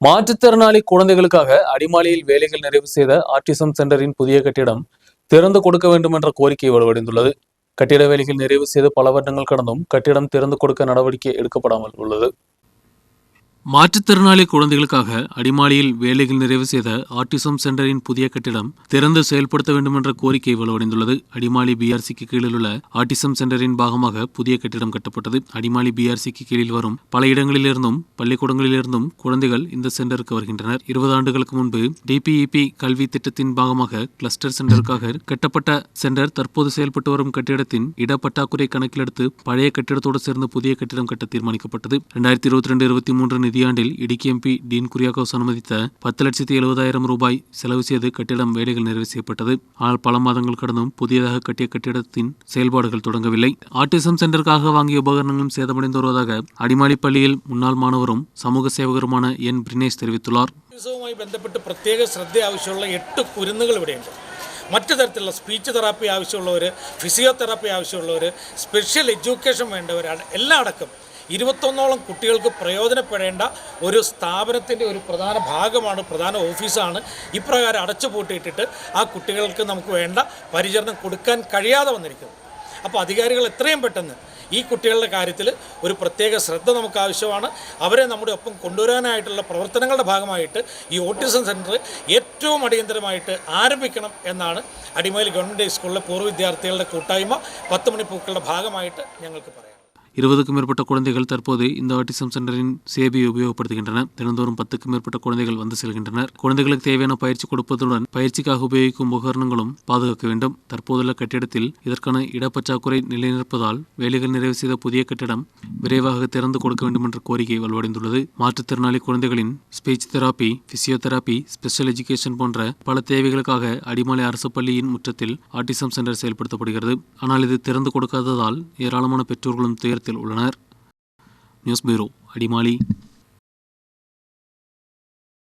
மாற்றுத்திறனாளி குழந்தைகளுக்காக அடிமாலியில் வேலைகள் நிறைவு செய்த ஆர்டிசம் சென்டரின் புதிய கட்டிடம் திறந்து கொடுக்க வேண்டும் என்ற கோரிக்கை வலுவடைந்துள்ளது. கட்டிட வேலைகள் நிறைவு செய்து பல வருடங்கள் கடந்தும் கட்டிடம் திறந்து கொடுக்க நடவடிக்கை எடுக்கப்படாமல் உள்ளது. மாற்றுத்திறனாளி குழந்தைகளுக்காக அடிமாலியில் வேலைகள் நிறைவு செய்த ஆர்டிசம் சென்டரின் புதிய கட்டிடம் திறந்து செயல்படுத்த வேண்டும் என்ற கோரிக்கை வலுவடைந்துள்ளது. அடிமாலி பிஆர்சிக்கு கீழில் உள்ள ஆர்டிசம் சென்டரின் பாகமாக புதிய கட்டிடம் கட்டப்பட்டது. அடிமாலி பிஆர்சிக்கு கீழில் வரும் பல இடங்களிலிருந்தும் பள்ளிக்கூடங்களிலிருந்தும் குழந்தைகள் இந்த சென்டருக்கு வருகின்றனர். இருபது ஆண்டுகளுக்கு முன்பு டிபிஇபி கல்வி திட்டத்தின் பாகமாக கிளஸ்டர் சென்டருக்காக கட்டப்பட்ட சென்டர் தற்போது செயல்பட்டு வரும் கட்டிடத்தின் இடப்பட்டாக்குறை கணக்கிலெடுத்து பழைய கட்டிடத்தோடு சேர்ந்து புதிய கட்டிடம் கட்ட தீர்மானிக்கப்பட்டது. இரண்டாயிரத்தி இருபத்தி ரெண்டு இருபத்தி மூன்று நிதி இடுக்கி எம்பி டீன் குரியாக்கோஸ் அனுமதித்த பத்து லட்சத்தி எழுபதாயிரம் ரூபாய் செலவு செய்து கட்டிடம் வேலைகள் நிறைவு செய்யப்பட்டது ஆனால் பல மாதங்கள் கடந்தும் புதியதாக கட்டிய கட்டிடத்தின் செயல்பாடுகள் தொடங்கவில்லை ஆட்டிசம் சென்டருக்காக வாங்கிய உபகரணங்களும் சேதமடைந்து வருவதாக அடிமாலி பள்ளியில் முன்னாள் മാനവരും സമൂഹ സേവകരുമാണ് എൻ ബ്രിനേഷ് തെരുവിത്തുള്ളാർ ഓട്ടിസവുമായി ബന്ധപ്പെട്ട് പ്രത്യേക ശ്രദ്ധ ആവശ്യമുള്ള എട്ട് കുരുന്നുകൾ ഇവിടെയുണ്ട് മറ്റു തരത്തിലുള്ള സ്പീച്ച് തെറാപ്പി ആവശ്യമുള്ളവർ ഫിസിയോതെറാപ്പി ആവശ്യമുള്ളവർ സ്പെഷ്യൽ എഡ്യൂക്കേഷൻ വേണ്ടവരാണ് എല്ലാം അടക്കം ഇരുപത്തൊന്നോളം കുട്ടികൾക്ക് പ്രയോജനപ്പെടേണ്ട ഒരു സ്ഥാപനത്തിന്റെ ഒരു പ്രധാന ഭാഗമാണ് പ്രധാന ഓഫീസാണ്. ഇപ്രകാരം അടച്ചുപൂട്ടിയിട്ടിട്ട് ആ കുട്ടികൾക്ക് നമുക്ക് വേണ്ട പരിചരണം കൊടുക്കാൻ കഴിയാതെ വന്നിരിക്കുന്നത് അപ്പോൾ അധികാരികൾ എത്രയും പെട്ടെന്ന് ഈ കുട്ടികളുടെ കാര്യത്തിൽ ഒരു പ്രത്യേക ശ്രദ്ധ നമുക്ക് ആവശ്യമാണ്. അവരെ നമ്മുടെ ഒപ്പം കൊണ്ടുവരാനായിട്ടുള്ള പ്രവർത്തനങ്ങളുടെ ഭാഗമായിട്ട് ഈ ഓട്ടിസം സെന്റർ ഏറ്റവും അടിയന്തരമായിട്ട് ആരംഭിക്കണം എന്നാണ് അടിമയിൽ ഗവൺമെന്റ് സ്കൂളിലെ പൂർവ വിദ്യാർത്ഥികളുടെ കൂട്ടായ്മ പത്ത് മണിപ്പൂക്കളുടെ ഭാഗമായിട്ട് ഞങ്ങൾക്ക് പറയാം இருபதுக்கும் மேற்பட்ட குழந்தைகள் தற்போது இந்த ஆட்டிசம் சென்டரின் சேவையை உபயோகப்படுத்துகின்றன. தினந்தோறும் பத்துக்கும் மேற்பட்ட குழந்தைகள் வந்து செல்கின்றனர். குழந்தைகளுக்கு தேவையான பயிற்சி கொடுப்பதுடன் பயிற்சிக்காக உபயோகிக்கும் உபகரணங்களும் பாதுகாக்க வேண்டும். தற்போதுள்ள கட்டிடத்தில் இதற்கான இடப்பற்றாக்குறை நிலைநிற்பதால் வேலைகள் நிறைவு செய்த புதிய கட்டிடம் விரைவாக திறந்து கொடுக்க வேண்டும் என்ற கோரிக்கை வலுவடைந்துள்ளது. மாற்றுத்திறனாளி குழந்தைகளின் speech therapy physiotherapy special education போன்ற பல தேவைகளுக்காக அடிமலை அரசு பள்ளியின் முற்றத்தில் ஆட்டிசம் சென்டர் செயல்படுத்தப்படுகிறது. ஆனால் இது திறந்து கொடுக்காததால் ஏராளமான பெற்றோர்களும் துயரத்தில் உள்ளனர். News bureau Adimali.